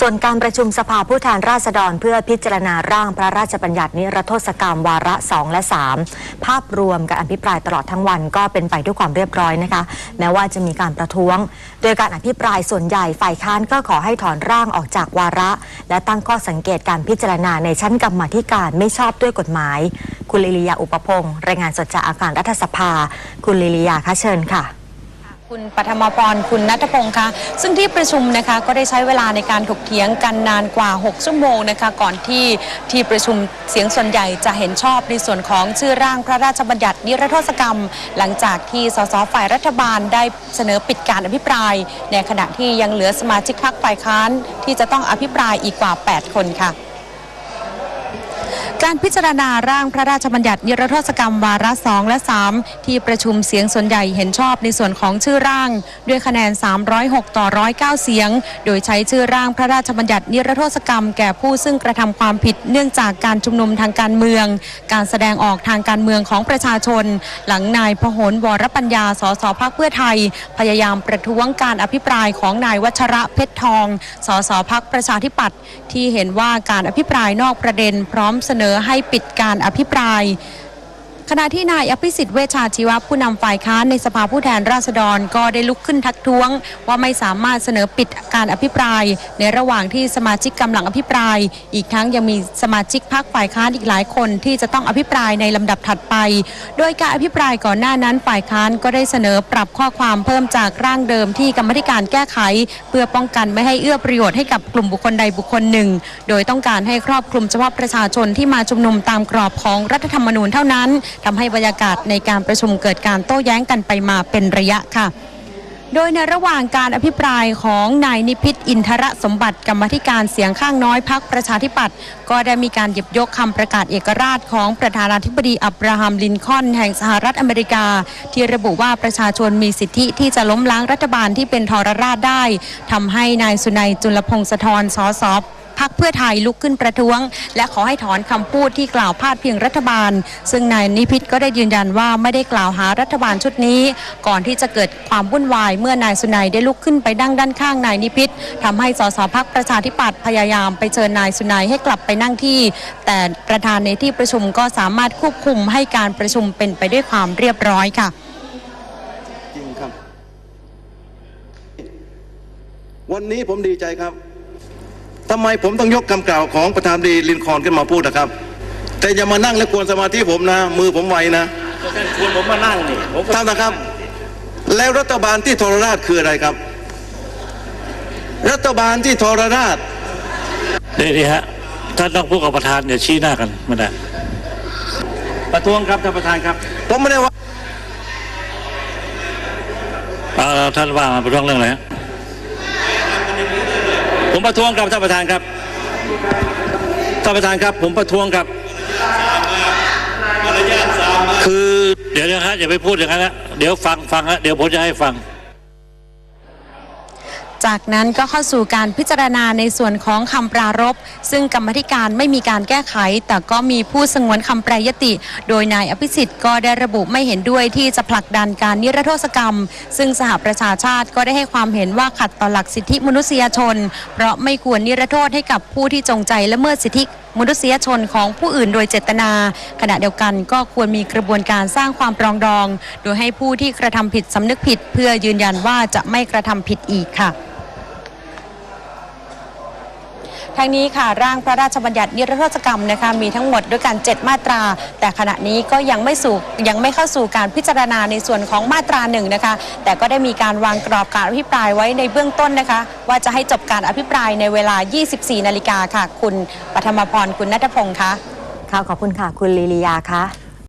ส่วนการประชุมสภาผู้แทนราษฎรเพื่อพิจารณาร่างพระราชบัญญัตินิรโทษกรรมวาระ 2 และ 3 ภาพรวมการอภิปรายตลอดทั้งวันก็เป็นไปด้วยความเรียบร้อยนะคะ แม้ว่าจะมีการประท้วง โดยการอภิปรายส่วนใหญ่ฝ่ายค้านก็ขอให้ถอนร่างออกจากวาระ และตั้งข้อสังเกตการพิจารณาในชั้นกรรมธิการไม่ชอบด้วยกฎหมาย คุณลิลิยาอุปพงศ์รายงานสดจากอาคารรัฐสภา คุณลิลิยาคะเชิญค่ะ คุณปฐมพรคุณนัทพงศ์คะซึ่งที่ประชุมนะคะก็ได้ใช้เวลาในการถกเถียงกันนานกว่า 6 ชั่วโมงนะคะ ก่อนที่ที่ประชุมเสียงส่วนใหญ่จะเห็นชอบในส่วนของชื่อร่างพระราชบัญญัตินิรโทษกรรม หลังจากที่สสฝ่ายรัฐบาลได้เสนอปิดการอภิปราย ในขณะที่ยังเหลือสมาชิกพรรคฝ่ายค้านที่จะต้องอภิปรายอีกกว่า 8 คนค่ะ การพิจารณาร่างพระราชบัญญัตินิรโทษกรรมวาระ2และ 3 ที่ประชุมเสียงส่วนใหญ่เห็นชอบในส่วนของชื่อร่าง ด้วยคะแนน 306 ต่อ 109 เสียง โดยใช้ชื่อร่างพระราชบัญญัตินิรโทษกรรมแก่ผู้ซึ่งกระทำความผิดเนื่องจากการชุมนุมทางการเมือง การแสดงออกทางการเมืองของประชาชน หลังนายพหลวรปัญญาสสพักเพื่อไทย พยายามประท้วงการอภิปรายของนายวัชระเพชรทองสสพักประชาธิปัตย์ที่เห็นว่าการอภิปรายนอกประเด็นพร้อมเสนอให้ปิดการอภิปราย ขณะที่นายอภิสิทธิ์เวชชาชีวะผู้นำฝ่ายค้านในสภาผู้แทนราษฎรก็ได้ลุกขึ้นทักท้วง ว่าไม่สามารถเสนอปิดการอภิปราย ในระหว่างที่สมาชิกกำลังอภิปราย อีกทั้งยังมีสมาชิกพรรคฝ่ายค้านอีกหลายคนที่จะต้องอภิปรายในลำดับถัดไป โดยการอภิปรายก่อนหน้านั้นฝ่ายค้านก็ได้เสนอปรับข้อความเพิ่มจากร่างเดิมที่กรรมธิการแก้ไข เพื่อป้องกันไม่ให้เอื้อประโยชน์ให้กับกลุ่มบุคคลใดบุคคลหนึ่ง โดยต้องการให้ครอบคลุมเฉพาะประชาชนที่มาชุมนุมตามกรอบของรัฐธรรมนูญเท่านั้นทำให้บรรยากาศในการประชุมเกิดการโต้แย้งกันไปมาเป็นระยะค่ะ โดยในระหว่างการอภิปรายของนายนิพิษอินทรสมบัติกรรมธิการเสียงข้างน้อยพักประชาธิปัตย์ก็ได้มีการหยิบยกคำประกาศเอกราชของประธานาธิบดีอับราฮัมลินคอนแห่งสหรัฐอเมริกา ที่ระบุว่าประชาชนมีสิทธิที่จะล้มล้างรัฐบาลที่เป็นทรราชได้ทำให้นายสุนัยจุลพงศธรสส พักเพื่อไทยลุกขึ้นประท้วง และขอให้ถอนคำพูดที่กล่าวพาดเพิงรัฐบาล ซึ่งนายนิพิษก็ได้ยืนยันว่าไม่ได้กล่าวหารัฐบาลชุดนี้ ก่อนที่จะเกิดความวุ่นวายเมื่อนายสุนัยได้ลุกขึ้นไปดั้งด้านข้างนายนิพิษทำให้สสพักประชาธิปัตย์พยายามไปเชิญนายสุนัยให้กลับไปนั่งที่ แต่ประธานในที่ประชุมก็สามารถควบคุมให้การประชุมเป็นไปด้วยความเรียบร้อยค่ะวันนี้ผมดีใจครับ ทำไมผมต้องยกคำกล่าวของประธานดีลินคอล์นขึ้นมาพูดนะครับ แต่อย่ามานั่งและกวนสมาธิผมนะ มือผมไวนะท่านชวนผมมานั่งนี่ผมก็ท่านนะครับ แล้วรัฐบาลที่ทรราชคืออะไรครับ รัฐบาลที่ทรราชนี่นี่ฮะท่านต้องพูดกับประธานอย่าชี้หน้ากันไม่ได้ประท้วงครับท่านประธานครับผมไม่ได้ว่าเอาเอาท่านว่ามาประท้วงเรื่องอะไรฮะ ผมประท้วงครับท่านประธานครับท่านประธานครับผมประท้วงครับ คือเดี๋ยวนะฮะอย่าไปพูดอย่างนั้นนะเดี๋ยวฟังฟังฮะเดี๋ยวผมจะให้ฟัง จากนั้นก็เข้าสู่การพิจารณาในส่วนของคำปรารภซึ่งกรรมธิการไม่มีการแก้ไข แต่ก็มีผู้สงวนคำแปรยติ โดยนายอภิสิทธิ์ก็ได้ระบุไม่เห็นด้วยที่จะผลักดันการนิรโทษกรรม ซึ่งสหประชาชาติก็ได้ให้ความเห็นว่าขัดต่อหลักสิทธิมนุษยชน เพราะไม่ควรนิรโทษให้กับผู้ที่จงใจละเมิดสิทธิมนุษยชนของผู้อื่นโดยเจตนา ขณะเดียวกันก็ควรมีกระบวนการสร้างความปรองดอง โดยให้ผู้ที่กระทำผิดสำนึกผิด เพื่อยืนยันว่าจะไม่กระทำผิดอีกค่ะ ทั้งนี้ค่ะร่างพระราชบัญญัตินิรโทษกรรมนะคะมีทั้งหมดด้วยกัน 7 มาตรา แต่ขณะนี้ก็ยังไม่สู่ยังไม่เข้าสู่การพิจารณาในส่วนของมาตราหนึ่งนะคะแต่ก็ได้มีการวางกรอบการอภิปรายไว้ในเบื้องต้นนะคะ ว่าจะให้จบการอภิปรายในเวลา 24 นาฬิกาค่ะ คุณปฐมพรคุณนัทพงศ์คะค่ะขอบคุณค่ะ คุณลีลียาคะ